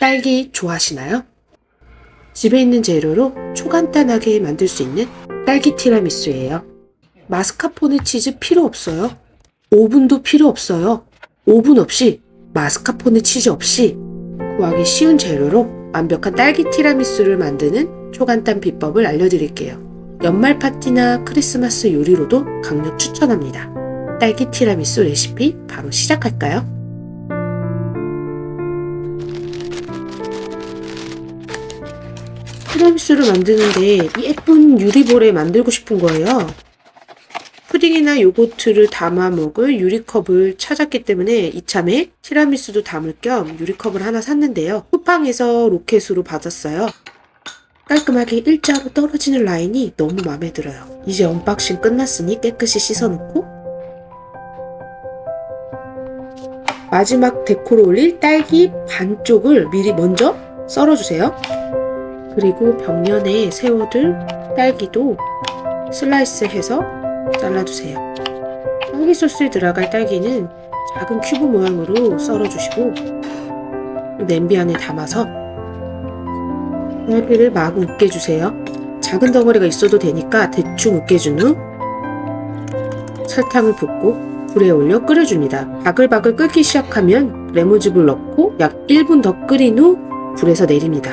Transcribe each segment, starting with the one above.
딸기 좋아하시나요? 집에 있는 재료로 초간단하게 만들 수 있는 딸기 티라미수예요. 마스카포네 치즈 필요 없어요. 오븐도 필요 없어요. 오븐 없이 마스카포네 치즈 없이 구하기 쉬운 재료로 완벽한 딸기 티라미수를 만드는 초간단 비법을 알려드릴게요. 연말 파티나 크리스마스 요리로도 강력 추천합니다. 딸기 티라미수 레시피 바로 시작할까요? 티라미수를 만드는데 예쁜 유리볼에 만들고 싶은 거예요. 푸딩이나 요거트를 담아 먹을 유리컵을 찾았기 때문에 이참에 티라미수도 담을 겸 유리컵을 하나 샀는데요. 쿠팡에서 로켓으로 받았어요. 깔끔하게 일자로 떨어지는 라인이 너무 마음에 들어요. 이제 언박싱 끝났으니 깨끗이 씻어놓고 마지막 데코로 올릴 딸기 반쪽을 미리 먼저 썰어주세요. 그리고 벽면에 세워둘 딸기도 슬라이스 해서 잘라주세요. 딸기 소스에 들어갈 딸기는 작은 큐브 모양으로 썰어주시고 냄비 안에 담아서 딸기를 마구 으깨주세요. 작은 덩어리가 있어도 되니까 대충 으깨준 후 설탕을 붓고 불에 올려 끓여줍니다. 바글바글 끓기 시작하면 레몬즙을 넣고 약 1분 더 끓인 후 불에서 내립니다.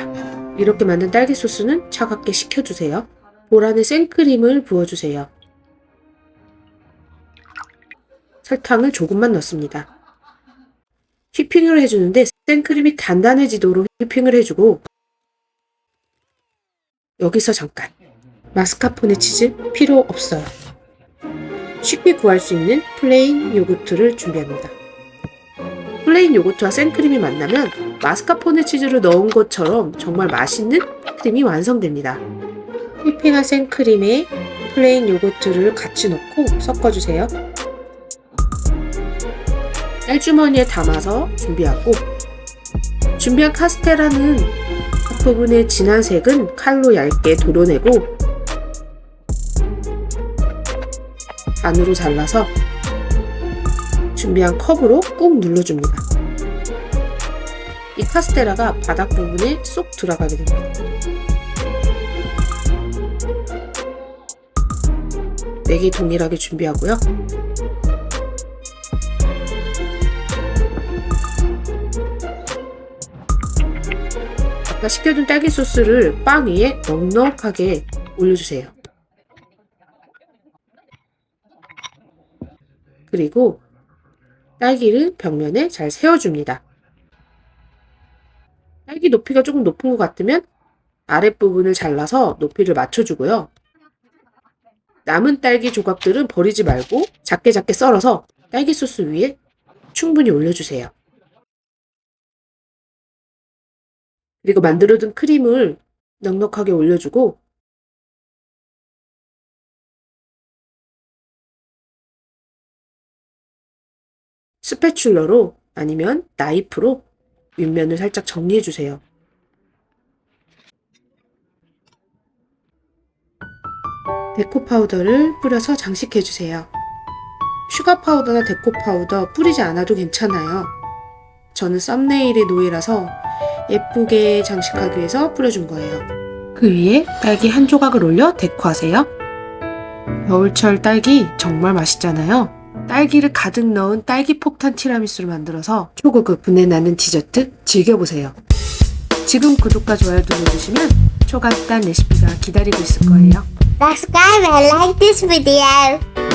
이렇게 만든 딸기 소스는 차갑게 식혀주세요. 볼 안에 생크림을 부어주세요. 설탕을 조금만 넣습니다. 휘핑을 해주는데 생크림이 단단해지도록 휘핑을 해주고 여기서 잠깐 마스카포네 치즈 필요 없어요. 쉽게 구할 수 있는 플레인 요거트를 준비합니다. 플레인 요거트와 생크림이 만나면 마스카포네 치즈를 넣은 것처럼 정말 맛있는 크림이 완성됩니다. 휘핑한 생크림에 플레인 요거트를 같이 넣고 섞어주세요. 쌀주머니에 담아서 준비하고 준비한 카스테라는 앞부분의 진한 색은 칼로 얇게 도려내고 반으로 잘라서 준비한 컵으로 꾹 눌러줍니다. 이 카스테라가 바닥 부분에 쏙 들어가게 됩니다. 네개 동일하게 준비하고요. 아까 식혀둔 딸기 소스를 빵 위에 넉넉하게 올려주세요. 그리고 딸기를 벽면에 잘 세워줍니다. 딸기 높이가 조금 높은 것 같으면 아랫부분을 잘라서 높이를 맞춰주고요. 남은 딸기 조각들은 버리지 말고 작게 작게 썰어서 딸기 소스 위에 충분히 올려주세요. 그리고 만들어둔 크림을 넉넉하게 올려주고 스패출러로 아니면 나이프로 윗면을 살짝 정리해 주세요. 데코 파우더를 뿌려서 장식해 주세요. 슈가 파우더나 데코 파우더 뿌리지 않아도 괜찮아요. 저는 썸네일의 노예라서 예쁘게 장식하기 위해서 뿌려준 거예요. 그 위에 딸기 한 조각을 올려 데코하세요. 겨울철 딸기 정말 맛있잖아요. 딸기를 가득 넣은 딸기 폭탄 티라미수를 만들어서 초고급 분해 나는 디저트 즐겨보세요. 지금 구독과 좋아요 눌러주시면 초간단 레시피가 기다리고 있을 거예요. Subscribe and like this video.